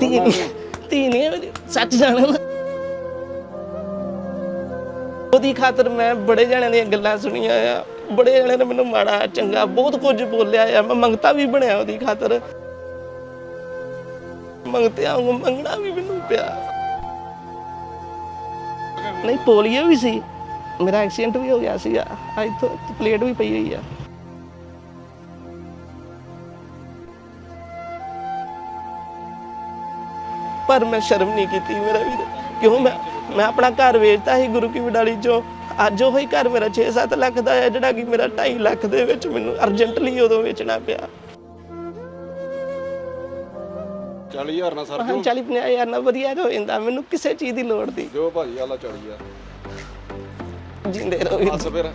ਧੀ ਧੀ ਧੀ ਨਹੀਂ ਹੈ ਮੇਰੀ, ਸੱਚ ਜਾਣਾ ਨਾ ਉਹਦੀ ਖਾਤਰ ਮੈਂ ਬੜੇ ਜਣਿਆਂ ਦੀਆਂ ਗੱਲਾਂ ਸੁਣੀਆਂ ਆ। ਬੜੇ ਜਣਿਆਂ ਨੇ ਮੈਨੂੰ ਮਾੜਾ ਚੰਗਾ ਬਹੁਤ ਕੁਝ ਬੋਲਿਆ ਆ। ਮੈਂ ਮੰਗਤਾ ਵੀ ਬਣਿਆ ਉਹਦੀ ਖਾਤਰ। ਮੰਗਤਿਆਂ ਨੂੰ ਮੰਗਣਾ ਵੀ ਮੈਨੂੰ ਪਿਆ। ਨਹੀਂ ਪੋਲੀਓ ਵੀ ਸੀ। ਮੇਰਾ ਐਕਸੀਡੈਂਟ ਵੀ ਹੋ ਗਿਆ ਸੀਗਾ। ਅੱਜ ਤੋਂ ਪਲੇਟ ਵੀ ਪਈ ਹੋਈ ਆ। ਪਰ ਮੈਂ ਸ਼ਰਮ ਨਹੀਂ ਕੀਤੀ ਮੇਰਾ ਵੀਰ। ਕਿਉਂ? ਮੈਂ ਮੈਂ ਆਪਣਾ ਘਰ ਵੇਚਤਾ ਸੀ ਗੁਰੂ ਕੀ ਵਡਾਲੀ ਚੋਂ। ਅੱਜ ਉਹ ਹੀ ਘਰ ਮੇਰਾ 6-7 ਲੱਖ ਦਾ ਹੈ ਜਿਹੜਾ ਕਿ ਮੇਰਾ 2.5 ਲੱਖ ਦੇ ਵਿੱਚ ਮੈਨੂੰ ਅਰਜੈਂਟਲੀ ਉਦੋਂ ਵੇਚਣਾ ਪਿਆ। 40000 ਨਾਲ ਸਰ ਹਾਂ 40 50 ਹਜ਼ਾਰ ਨਾਲ ਵਧੀਆ ਹੋ ਜਾਂਦਾ ਮੈਨੂੰ ਕਿਸੇ ਚੀਜ਼ ਦੀ ਲੋੜ ਨਹੀਂ। ਜੋ ਭਾਜੀ ਆਲਾ 40000 ਜਿੰਦੇ ਰਹੋ ਬਸ ਫਿਰ।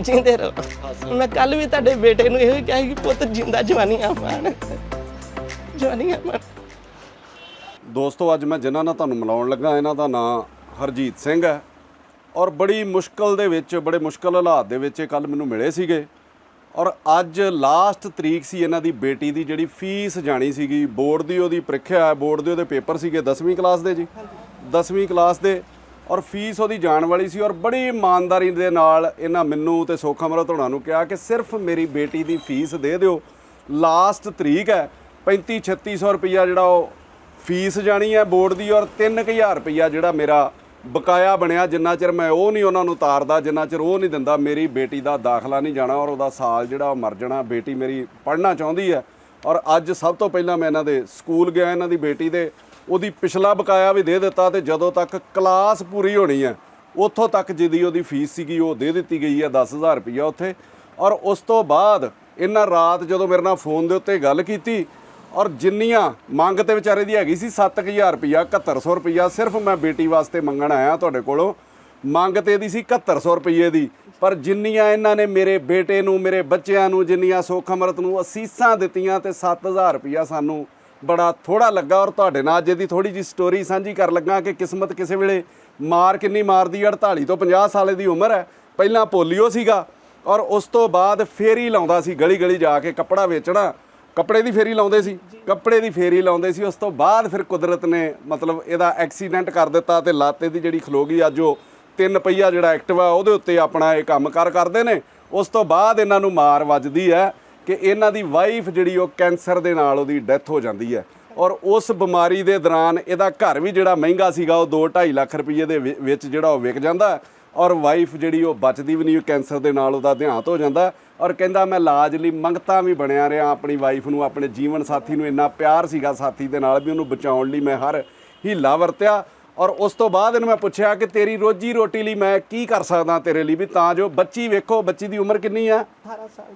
ਜਿੰਦੇ ਰਹੋ। ਮੈਂ ਕੱਲ ਵੀ ਤੁਹਾਡੇ ਬੇਟੇ ਨੂੰ ਇਹੋ ਹੀ ਕਿਹਾ ਕਿ ਪੁੱਤ ਜਿੰਦਾ ਜਵਾਨੀਆਂ ਮਾਣ। ਜਵਾਨੀਆਂ ਮਾਣ। ਦੋਸਤੋ, ਅੱਜ ਮੈਂ ਜਿਨ੍ਹਾਂ ਨਾਲ ਤੁਹਾਨੂੰ ਮਿਲਾਉਣ ਲੱਗਾ, ਇਹਨਾਂ ਦਾ ਨਾਂ ਹਰਜੀਤ ਸਿੰਘ ਹੈ ਔਰ ਬੜੀ ਮੁਸ਼ਕਲ ਦੇ ਵਿੱਚ, ਬੜੇ ਮੁਸ਼ਕਲ ਹਾਲਾਤ ਦੇ ਵਿੱਚ ਕੱਲ ਮੈਨੂੰ ਮਿਲੇ ਸੀਗੇ ਔਰ ਅੱਜ ਲਾਸਟ ਤਰੀਕ ਸੀ ਇਹਨਾਂ ਦੀ ਬੇਟੀ ਦੀ, ਜਿਹੜੀ ਫੀਸ ਜਾਣੀ ਸੀਗੀ, ਬੋਰਡ ਦੀ ਉਹਦੀ ਪ੍ਰੀਖਿਆ ਹੈ, ਬੋਰਡ ਦੇ ਉਹਦੇ ਪੇਪਰ ਸੀਗੇ 10ਵੀਂ ਕਲਾਸ ਦੇ ਜੀ 10ਵੀਂ ਕਲਾਸ ਦੇ ਔਰ ਫੀਸ ਉਹਦੀ ਜਾਣ ਵਾਲੀ ਸੀ ਔਰ ਬੜੀ ਇਮਾਨਦਾਰੀ ਦੇ ਨਾਲ ਇਹਨਾਂ ਮੈਨੂੰ ਤੇ ਸੁੱਖ ਅਮਰਤ ਹੋਣਾ ਨੂੰ ਕਿਹਾ ਕਿ ਸਿਰਫ ਮੇਰੀ ਬੇਟੀ ਦੀ ਫੀਸ ਦੇ ਦਿਓ ਲਾਸਟ ਤਰੀਕ ਹੈ 35 3600 ਰੁਪਈਆ ਜਿਹੜਾ ਉਹ ਫੀਸ ਜਾਣੀ ਹੈ ਬੋਰਡ ਦੀ ਔਰ 3000 ਰੁਪਈਆ ਜਿਹੜਾ ਮੇਰਾ ਬਕਾਇਆ ਬਣਿਆ, ਜਿੰਨਾ ਚਿਰ ਮੈਂ ਉਹ ਨਹੀਂ ਉਹਨਾਂ ਨੂੰ ਤਾਰਦਾ, ਜਿੰਨਾ ਚਿਰ ਉਹ ਨਹੀਂ ਦਿੰਦਾ, ਮੇਰੀ ਬੇਟੀ ਦਾ ਦਾਖਲਾ ਨਹੀਂ ਜਾਣਾ ਔਰ ਉਹਦਾ ਸਾਲ ਜਿਹੜਾ ਉਹ ਮਰ ਜਾਣਾ, ਬੇਟੀ ਮੇਰੀ ਪੜ੍ਹਨਾ ਚਾਹੁੰਦੀ ਹੈ। ਔਰ ਅੱਜ ਸਭ ਤੋਂ ਪਹਿਲਾਂ ਮੈਂ ਇਹਨਾਂ ਦੇ ਸਕੂਲ ਗਿਆ, ਇਹਨਾਂ ਦੀ ਬੇਟੀ ਦੇ, ਉਹਦੀ ਪਿਛਲਾ ਬਕਾਇਆ ਵੀ ਦੇ ਦਿੱਤਾ ਤੇ ਜਦੋਂ ਤੱਕ ਕਲਾਸ ਪੂਰੀ ਹੋਣੀ ਹੈ, ਉੱਥੋਂ ਤੱਕ ਜਿਹਦੀ ਉਹਦੀ ਫੀਸ ਸੀਗੀ ਉਹ ਦੇ ਦਿੱਤੀ ਗਈ ਹੈ 10000 ਰੁਪਈਆ ਉੱਥੇ। ਔਰ ਉਸ ਤੋਂ ਬਾਅਦ ਇਹਨਾਂ ਰਾਤ ਜਦੋਂ ਮੇਰੇ ਨਾਲ ਫੋਨ ਦੇ ਉੱਤੇ ਗੱਲ ਕੀਤੀ ਔਰ ਜਿੰਨੀਆਂ ਮੰਗ ਤੇ ਵਿਚਾਰੇ ਦੀ ਹੈਗੀ ਸੀ 7000 ਰੁਪਇਆ 7100 ਰੁਪਇਆ ਸਿਰਫ ਮੈਂ ਬੇਟੀ ਵਾਸਤੇ ਮੰਗਣ ਆਇਆ ਤੁਹਾਡੇ ਕੋਲੋਂ। ਮੰਗ ਤੇ ਇਹਦੀ ਸੀ 7100 ਰੁਪਏ ਦੀ। ਪਰ ਜਿੰਨੀਆਂ ਇਹਨਾਂ ਨੇ ਮੇਰੇ ਬੇਟੇ ਨੂੰ, ਮੇਰੇ ਬੱਚਿਆਂ ਨੂੰ, ਜਿੰਨੀਆਂ ਸੁੱਖ ਅਮਰਤ ਨੂੰ ਅਸੀਸਾਂ ਦਿੱਤੀਆਂ ਤੇ 7000 ਰੁਪਇਆ ਸਾਨੂੰ ਬੜਾ ਥੋੜਾ ਲੱਗਾ। ਔਰ ਤੁਹਾਡੇ ਨਾਲ ਅੱਜ ਇਹਦੀ ਥੋੜੀ ਜੀ ਸਟੋਰੀ ਸਾਂਝੀ ਕਰ ਲੱਗਾ ਕਿ ਕਿਸਮਤ ਕਿਸੇ ਵੇਲੇ ਮਾਰ ਕਿੰਨੀ ਮਾਰਦੀ ਹੈ 48 ਤੋਂ 50 ਸਾਲ ਦੀ ਉਮਰ ਹੈ। ਪਹਿਲਾਂ ਪੋਲੀਓ ਸੀਗਾ। ਔਰ ਉਸ ਤੋਂ ਬਾਅਦ ਫੇਰੀ ਲਾਉਂਦਾ ਸੀ ਗਲੀ ਗਲੀ ਜਾ ਕੇ ਕੱਪੜਾ ਵੇਚਣਾ। ਕੱਪੜੇ ਦੀ ਫੇਰੀ ਲਾਉਂਦੇ ਸੀ। ਕੱਪੜੇ ਦੀ ਫੇਰੀ ਲਾਉਂਦੇ ਸੀ। ਉਸ ਤੋਂ ਬਾਅਦ ਫਿਰ ਕੁਦਰਤ ਨੇ ਮਤਲਬ ਇਹਦਾ ਐਕਸੀਡੈਂਟ ਕਰ ਦਿੱਤਾ ਤੇ ਲਾਤੇ ਦੀ ਜਿਹੜੀ ਖਲੋ ਗਈ ਅੱਜ ਉਹ ਤਿੰਨ ਪਹੀਆ ਜਿਹੜਾ ਐਕਟਿਵਾ ਉਹਦੇ ਉੱਤੇ ਆਪਣਾ ਇਹ ਕੰਮ ਕਰ ਕਰਦੇ ਨੇ। ਉਸ ਤੋਂ ਬਾਅਦ ਇਹਨਾਂ ਨੂੰ ਮਾਰ ਵੱਜਦੀ ਹੈ ਕਿ ਇਹਨਾਂ ਦੀ ਵਾਈਫ ਜਿਹੜੀ ਉਹ ਕੈਂਸਰ ਦੇ ਨਾਲ ਉਹਦੀ ਡੈਥ ਹੋ ਜਾਂਦੀ ਹੈ। ਔਰ ਉਸ ਬਿਮਾਰੀ ਦੇ ਦੌਰਾਨ ਇਹਦਾ ਘਰ ਵੀ ਜਿਹੜਾ ਮਹਿੰਗਾ ਸੀਗਾ ਉਹ 2.5 ਲੱਖ ਰੁਪਏ ਦੇ ਵਿੱਚ ਜਿਹੜਾ ਉਹ ਵਿਕ ਜਾਂਦਾ। ਔਰ ਵਾਈਫ ਜਿਹੜੀ ਉਹ ਬਚਦੀ ਵੀ ਨਹੀਂ ਕੈਂਸਰ ਦੇ ਨਾਲ ਉਹਦਾ ਦੇਹਾਂਤ ਹੋ ਜਾਂਦਾ। ਔਰ ਕਹਿੰਦਾ, ਮੈਂ ਇਲਾਜ ਲਈ ਮੰਗਤਾ ਵੀ ਬਣਿਆ ਰਿਹਾ, ਆਪਣੀ ਵਾਈਫ ਨੂੰ, ਆਪਣੇ ਜੀਵਨ ਸਾਥੀ ਨੂੰ, ਇੰਨਾ ਪਿਆਰ ਸੀਗਾ ਸਾਥੀ ਦੇ ਨਾਲ ਵੀ ਉਹਨੂੰ ਬਚਾਉਣ ਲਈ ਮੈਂ ਹਰ ਹੀਲਾ ਵਰਤਿਆ। ਔਰ ਉਸ ਤੋਂ ਬਾਅਦ ਇਹਨੂੰ ਮੈਂ ਪੁੱਛਿਆ ਕਿ ਤੇਰੀ ਰੋਜੀ ਰੋਟੀ ਲਈ ਮੈਂ ਕੀ ਕਰ ਸਕਦਾ ਤੇਰੇ ਲਈ? ਵੀ ਤਾਂ ਜੋ ਬੱਚੀ ਵੇਖੋ, ਬੱਚੀ ਦੀ ਉਮਰ ਕਿੰਨੀ ਆ? 18 ਸਾਲ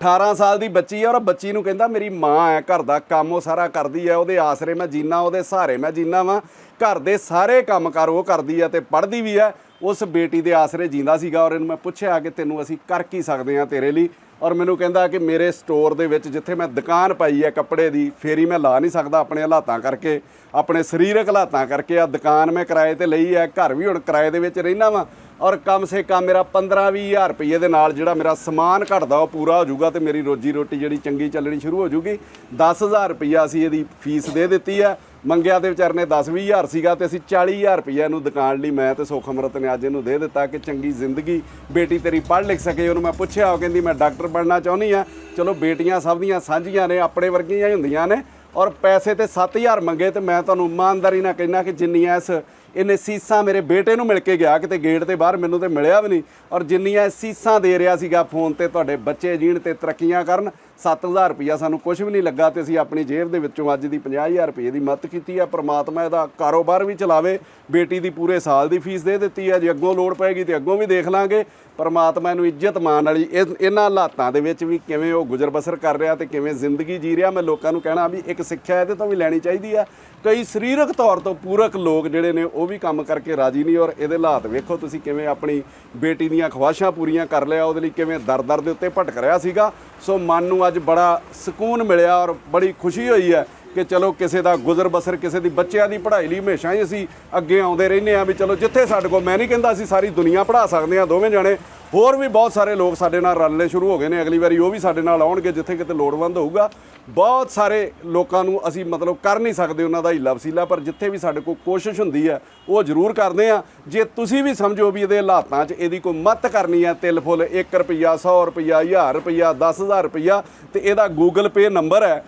18 ਸਾਲ ਦੀ ਬੱਚੀ ਹੈ ਔਰ ਬੱਚੀ ਨੂੰ ਕਹਿੰਦਾ ਮੇਰੀ ਮਾਂ ਹੈ ਘਰ ਦਾ ਕੰਮ ਉਹ ਸਾਰਾ ਕਰਦੀ ਹੈ ਉਹਦੇ ਆਸਰੇ ਮੈਂ ਜੀਨਾ, ਉਹਦੇ ਸਹਾਰੇ ਮੈਂ ਜੀਨਾ ਵਾਂ। ਘਰ ਦੇ ਸਾਰੇ ਕੰਮ ਕਰ ਉਹ ਕਰਦੀ ਹੈ ਤੇ ਪੜ੍ਹਦੀ ਵੀ ਹੈ ਉਸ ਬੇਟੀ ਦੇ ਆਸਰੇ ਜੀਂਦਾ ਸੀਗਾ ਔਰ ਇਹਨੂੰ ਮੈਂ ਪੁੱਛਿਆ ਕਿ ਤੈਨੂੰ ਅਸੀਂ ਕਰ ਕੀ ਸਕਦੇ ਹਾਂ ਤੇਰੇ ਲਈ? ਔਰ ਮੈਨੂੰ ਕਹਿੰਦਾ ਕਿ ਮੇਰੇ ਸਟੋਰ ਦੇ ਵਿੱਚ ਜਿੱਥੇ ਮੈਂ ਦੁਕਾਨ ਪਾਈ ਹੈ ਕੱਪੜੇ ਦੀ, ਫੇਰੀ ਮੈਂ ਲਾ ਨਹੀਂ ਸਕਦਾ ਆਪਣੇ ਹਾਲਾਤਾਂ ਕਰਕੇ। ਆਪਣੇ ਸਰੀਰਕ ਹਾਲਾਤਾਂ ਕਰਕੇ ਆ ਦੁਕਾਨ ਮੈਂ ਕਿਰਾਏ ਤੇ ਲਈ ਹੈ ਘਰ ਵੀ ਹੁਣ ਕਿਰਾਏ ਦੇ ਵਿੱਚ ਰਹਿਣਾ ਵਾਂ। ਔਰ ਕਮ ਸੇ ਕਮ ਮੇਰਾ 15-20000 ਰੁਪਏ ਦੇ ਨਾਲ ਜਿਹੜਾ ਮੇਰਾ ਸਮਾਨ ਘਟਦਾ, ਉਹ ਪੂਰਾ ਹੋ ਜਾਊਗਾ ਤੇ ਮੇਰੀ ਰੋਜੀ ਰੋਟੀ ਜਿਹੜੀ ਚੰਗੀ ਚੱਲਣੀ ਸ਼ੁਰੂ ਹੋ ਜਾਊਗੀ। 10000 ਰੁਪਇਆ ਅਸੀਂ ਇਹਦੀ ਫੀਸ ਦੇ ਦਿੱਤੀ ਹੈ। ਮੰਗਿਆ ਤੇ ਵਿਚਾਰ ਨੇ 10-20000 ਸੀਗਾ ਤੇ ਅਸੀਂ 40000 ਰੁਪਇਆ ਇਹਨੂੰ ਦੁਕਾਨ ਲਈ ਮੈਂ ਤੇ ਸੁਖ ਅਮਰਤ ਨੇ ਅੱਜ ਇਹਨੂੰ ਦੇ ਦਿੱਤਾ ਕਿ ਚੰਗੀ ਜ਼ਿੰਦਗੀ, ਬੇਟੀ ਤੇਰੀ ਪੜ੍ਹ ਲਿਖ ਸਕੇ। ਉਹਨੂੰ ਮੈਂ ਪੁੱਛਿਆ, ਉਹ ਕਹਿੰਦੀ, ਮੈਂ ਡਾਕਟਰ ਬਣਨਾ ਚਾਹੁੰਦੀ ਆ ਚਲੋ ਬੇਟੀਆਂ ਸਭ ਦੀਆਂ ਸਾਂਝੀਆਂ ਨੇ, ਆਪਣੇ ਵਰਗੀਆਂ ਹੀ ਹੁੰਦੀਆਂ ਨੇ। ਔਰ ਪੈਸੇ ਤੇ 7000 ਮੰਗੇ ਤੇ ਮੈਂ ਤੁਹਾਨੂੰ ਇਮਾਨਦਾਰੀ ਨਾਲ ਕਹਿਣਾ ਕਿ ਜਿੰਨੀਆਂ ਇਸ ਇਹਨੇ ਸੀਸਾਂ ਮੇਰੇ ਬੇਟੇ ਨੂੰ ਮਿਲ ਕੇ ਗਿਆ, ਕਿਤੇ ਗੇਟ ਦੇ ਬਾਹਰ ਮੈਨੂੰ ਤੇ ਮਿਲਿਆ ਵੀ ਨਹੀਂ। ਔਰ ਜਿੰਨੀਆਂ ਸੀਸਾਂ ਦੇ ਰਿਹਾ ਸੀਗਾ ਫੋਨ ਤੇ, ਤੁਹਾਡੇ ਬੱਚੇ ਜੀਣ ਤੇ ਤਰੱਕੀਆਂ ਕਰਨ 7000 ਰੁਪਇਆ ਸਾਨੂੰ ਕੁਝ ਵੀ ਨਹੀਂ ਲੱਗਾ ਤੇ ਅਸੀਂ ਆਪਣੀ ਜੇਬ ਦੇ ਵਿੱਚੋਂ ਅੱਜ ਦੀ 50000 ਰੁਪਏ ਦੀ ਮਦਦ ਕੀਤੀ ਹੈ ਪ੍ਰਮਾਤਮਾ ਇਹਦਾ ਕਾਰੋਬਾਰ ਵੀ ਚਲਾਵੇ, ਬੇਟੀ ਦੀ ਪੂਰੇ ਸਾਲ ਦੀ ਫੀਸ ਦੇ ਦਿੱਤੀ ਹੈ ਜੇ ਅੱਗੋਂ ਲੋੜ ਪਏਗੀ ਤੇ ਅੱਗੋਂ ਵੀ ਦੇਖ ਲਾਂਗੇ। ਪਰਮਾਤਮਾ ਇਹਨੂੰ ਇੱਜ਼ਤ ਮਾਣ ਵਾਲੀ ਇਹ- ਇਹਨਾਂ ਹਾਲਾਤਾਂ ਦੇ ਵਿੱਚ ਵੀ ਕਿਵੇਂ ਉਹ ਗੁਜ਼ਰ ਬਸਰ ਕਰ ਰਿਹਾ ਤੇ ਕਿਵੇਂ ਜ਼ਿੰਦਗੀ ਜੀ ਰਿਹਾ, ਮੈਂ ਲੋਕਾਂ ਨੂੰ ਕਹਿਣਾ ਵੀ ਇੱਕ ਸਿੱਖਿਆ ਇਹਦੇ ਤੋਂ ਵੀ ਲੈਣੀ ਚਾਹੀਦੀ ਆ। ਕਈ ਸਰੀਰਕ ਤੌਰ ਤੋਂ ਪੂਰਕ ਲੋਕ ਜਿਹੜੇ ਨੇ, ਉਹ ਵੀ ਕੰਮ ਕਰਕੇ ਰਾਜੀ ਨਹੀਂ ਔਰ ਇਹਦੇ ਹਾਲਾਤ ਵੇਖੋ ਤੁਸੀਂ ਕਿਵੇਂ ਆਪਣੀ ਬੇਟੀ ਦੀਆਂ ਖੁਆਇਸ਼ਾਂ ਪੂਰੀਆਂ ਕਰ ਲਿਆ, ਉਹਦੇ ਲਈ ਕਿਵੇਂ ਦਰ-ਦਰ ਦੇ ਉੱਤੇ ਭਟਕ ਰਿਹਾ ਸੀਗਾ। ਸੋ ਮਨ ਨੂੰ ਅੱਜ ਬੜਾ ਸਕੂਨ ਮਿਲਿਆ ਔਰ ਬੜੀ ਖੁਸ਼ੀ ਹੋਈ ਹੈ ਕਿ ਚਲੋ ਕਿਸੇ ਦਾ ਗੁਜ਼ਰ ਬਸਰ, ਕਿਸੇ ਦੀ ਬੱਚਿਆਂ ਦੀ ਪੜ੍ਹਾਈ ਲਈ ਹਮੇਸ਼ਾ ਹੀ ਅਸੀਂ ਅੱਗੇ ਆਉਂਦੇ ਰਹਿੰਦੇ ਆ ਵੀ ਚਲੋ ਜਿੱਥੇ ਸਾਡੇ ਕੋਲ, ਮੈਂ ਨਹੀਂ ਕਹਿੰਦਾ ਅਸੀਂ ਸਾਰੀ ਦੁਨੀਆ ਪੜ੍ਹਾ ਸਕਦੇ ਆ ਦੋਵੇਂ ਜਣੇ ਹੋਰ ਵੀ ਬਹੁਤ ਸਾਰੇ ਲੋਕ ਸਾਡੇ ਨਾਲ ਰਲਣੇ ਸ਼ੁਰੂ ਹੋ ਗਏ ਨੇ, ਅਗਲੀ ਵਾਰੀ ਉਹ ਵੀ ਸਾਡੇ ਨਾਲ ਆਉਣਗੇ ਜਿੱਥੇ ਕਿਤੇ ਲੋੜਵੰਦ ਹੋਊਗਾ। ਬਹੁਤ ਸਾਰੇ ਲੋਕਾਂ ਨੂੰ ਅਸੀਂ ਮਤਲਬ ਕਰ ਨਹੀਂ ਸਕਦੇ ਉਹਨਾਂ ਦਾ ਹੀਲਾ ਵਸੀਲਾ, ਪਰ ਜਿੱਥੇ ਵੀ ਸਾਡੇ ਕੋਲ ਕੋਸ਼ਿਸ਼ ਹੁੰਦੀ ਹੈ, ਉਹ ਜ਼ਰੂਰ ਕਰਦੇ ਆ ਜੇ ਤੁਸੀਂ ਵੀ ਸਮਝੋ ਵੀ ਇਹਦੇ ਹਾਲਾਤਾਂ 'ਚ ਇਹਦੀ ਕੋਈ ਮਦਦ ਕਰਨੀ ਹੈ, ਤਿਲ ਫੁੱਲ 1 ਰੁਪਿਆ 100 ਰੁਪਿਆ 1000 ਰੁਪਿਆ 10000 ਰੁਪਿਆ ਤੇ ਇਹਦਾ ਗੂਗਲ ਪੇ ਨੰਬਰ ਹੈ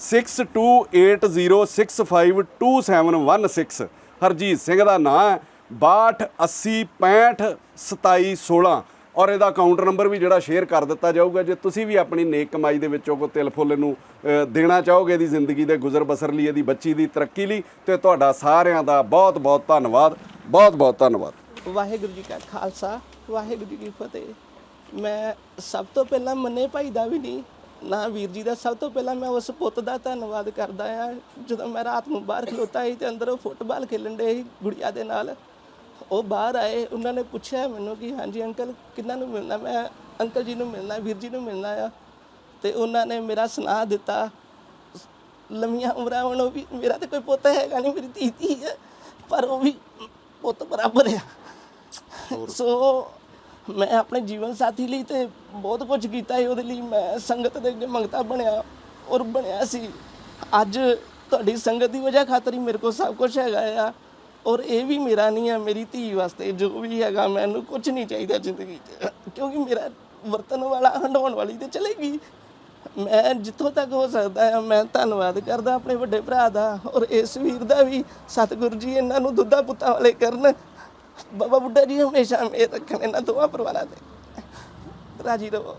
6280652716 ਹਰਜੀਤ ਸਿੰਘ ਦਾ ਨਾਮ ਹੈ 6280652716 ਔਰ ਇਹਦਾ ਅਕਾਊਂਟ ਨੰਬਰ ਵੀ ਜਿਹੜਾ ਸ਼ੇਅਰ ਕਰ ਦਿੱਤਾ ਜਾਊਗਾ, ਜੇ ਤੁਸੀਂ ਵੀ ਆਪਣੀ ਨੇਕ ਕਮਾਈ ਦੇ ਵਿੱਚੋਂ ਕੋ ਤਿਲ ਫੁੱਲ ਨੂੰ ਦੇਣਾ ਚਾਹੋਗੇ ਇਹਦੀ ਜ਼ਿੰਦਗੀ ਦੇ ਗੁਜ਼ਰ ਬਸਰ ਲਈ, ਇਹਦੀ ਬੱਚੀ ਦੀ ਤਰੱਕੀ ਲਈ, ਤੇ ਤੁਹਾਡਾ ਸਾਰਿਆਂ ਦਾ ਬਹੁਤ ਬਹੁਤ ਧੰਨਵਾਦ, ਬਹੁਤ ਬਹੁਤ ਧੰਨਵਾਦ। ਵਾਹਿਗੁਰੂ ਜੀ ਕਾ ਖਾਲਸਾ, ਵਾਹਿਗੁਰੂ ਜੀ ਕੀ ਫਤਿਹ। ਮੈਂ ਸਭ ਤੋਂ ਪਹਿਲਾਂ ਮੰਨੇ ਭਾਈ ਦਾ ਵੀ ਨਹੀਂ, ਨਾ ਵੀਰ ਜੀ ਦਾ, ਸਭ ਤੋਂ ਪਹਿਲਾਂ ਮੈਂ ਉਸ ਪੁੱਤ ਦਾ ਧੰਨਵਾਦ ਕਰਦਾ ਆ ਜਦੋਂ ਮੈਂ ਰਾਤ ਨੂੰ ਬਾਹਰ ਖਲੋਤਾ ਸੀ ਤੇ ਅੰਦਰ ਉਹ ਫੁੱਟਬਾਲ ਖੇਲਣ ਦੇ ਸੀ ਗੁੜੀਆ ਦੇ ਨਾਲ। ਉਹ ਬਾਹਰ ਆਏ ਉਹਨਾਂ ਨੇ ਪੁੱਛਿਆ ਮੈਨੂੰ ਕਿ ਹਾਂਜੀ ਅੰਕਲ ਕਿੰਨਾਂ ਨੂੰ ਮਿਲਣਾ? ਮੈਂ ਅੰਕਲ ਜੀ ਨੂੰ ਮਿਲਣਾ ਵੀਰ ਜੀ ਨੂੰ ਮਿਲਣਾ ਆ। ਤੇ ਉਹਨਾਂ ਨੇ ਮੇਰਾ ਸੁਣਾ ਦਿੱਤਾ। ਲੰਮੀਆਂ ਉਮਰਾਂ ਹੁਣ ਉਹ ਵੀ ਮੇਰਾ ਤੇ ਕੋਈ ਪੁੱਤ ਹੈਗਾ ਨਹੀਂ ਮੇਰੀ ਧੀ ਧੀ ਹੈ ਪਰ ਉਹ ਵੀ ਪੁੱਤ ਬਰਾਬਰ ਆ। ਸੋ ਮੈਂ ਆਪਣੇ ਜੀਵਨ ਸਾਥੀ ਲਈ ਤੇ ਬਹੁਤ ਕੁਝ ਕੀਤਾ ਹੈ ਉਹਦੇ ਲਈ ਮੈਂ ਸੰਗਤ ਦੇ ਅੱਗੇ ਮੰਗਤਾ ਬਣਿਆ ਔਰ ਬਣਿਆ ਸੀ। ਅੱਜ ਤੁਹਾਡੀ ਸੰਗਤ ਦੀ ਵਜ੍ਹਾ ਖਾਤਰ ਹੀ ਮੇਰੇ ਕੋਲ ਸਭ ਕੁਝ ਹੈਗਾ ਆ। ਔਰ ਇਹ ਵੀ ਮੇਰਾ ਨਹੀਂ ਹੈ, ਮੇਰੀ ਧੀ ਵਾਸਤੇ ਜੋ ਵੀ ਹੈਗਾ, ਮੈਨੂੰ ਕੁਝ ਨਹੀਂ ਚਾਹੀਦਾ ਜ਼ਿੰਦਗੀ 'ਚ। ਕਿਉਂਕਿ ਮੇਰਾ ਵਰਤਨ ਵਾਲਾ ਹੰਡਾਉਣ ਵਾਲੀ ਤੇ ਚਲੇਗੀ। ਮੈਂ ਜਿੱਥੋਂ ਤੱਕ ਹੋ ਸਕਦਾ ਹੈ ਮੈਂ ਧੰਨਵਾਦ ਕਰਦਾ ਆਪਣੇ ਵੱਡੇ ਭਰਾ ਦਾ ਔਰ ਇਸ ਵੀਰ ਦਾ ਵੀ। ਸਤਿਗੁਰੂ ਜੀ, ਇਹਨਾਂ ਨੂੰ ਦੁੱਧਾ ਪੁੱਤਾਂ ਵਾਲੇ ਕਰਨ। ਬਾਬਾ ਬੁੱਢਾ ਜੀ ਹਮੇਸ਼ਾ ਮੇਰ ਰੱਖਣ, ਇਹਨਾਂ ਦੋਵਾਂ ਪਰਿਵਾਰਾਂ ਤੇ ਰਾਜੀ ਰਹੋ।